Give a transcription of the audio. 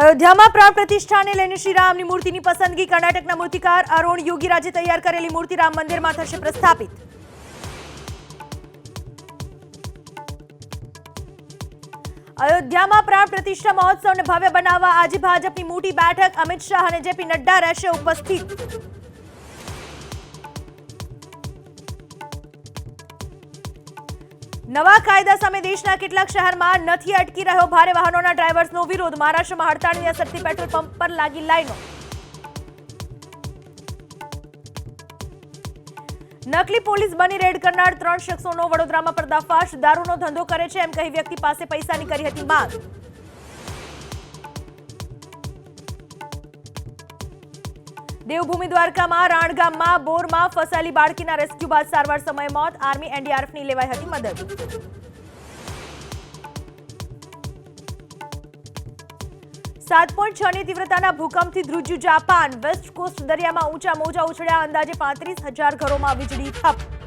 અયોધ્યામાં પ્રાણ પ્રતિષ્ઠાને લઈને શ્રીરામની મૂર્તિની પસંદગી કર્ણાટકના મૂર્તિકાર અરુણ યોગીરાજે તૈયાર કરેલી મૂર્તિ રામ મંદિરમાં થશે પ્રસ્થાપિત. અયોધ્યામાં પ્રાણ પ્રતિષ્ઠા મહોત્સવને ભવ્ય બનાવવા આજે ભાજપની મોટી બેઠક. અમિત શાહ અને જેપી નડ્ડા રહેશે ઉપસ્થિત. નવા કાયદા સામે દેશના કેટલાક શહેરમાં નથી અટકી રહ્યો ભારે વાહનોના ડ્રાઈવર્સનો વિરોધ. મહારાષ્ટ્રમાં હડતાળની અસરથી પેટ્રોલ પંપ પર લાગી લાઈનો. નકલી પોલીસ બની રેડ કરનાર ત્રણ શખ્સોનો વડોદરામાં પર્દાફાશ. દારૂનો ધંધો કરે છે એમ કહી વ્યક્તિ પાસે પૈસાની કરી હતી માંગ. દેવભૂમિ દ્વારકામાં, રાણગામમાં, બોરમાં ફસાયેલી બાળકીના રેસ્ક્યુ બાદ સારવાર સમયે મોત. આર્મી એનડીઆરએફની લેવાઈ હતી મદદ. સાત પોઈન્ટ છ ની તીવ્રતાના ભૂકંપથી ધ્રુજ્યું જાપાન. વેસ્ટ કોસ્ટ દરિયામાં ઊંચા મોજા ઉછળ્યા. અંદાજે પાંત્રીસ હજાર ઘરોમાં વીજળી ઠપ.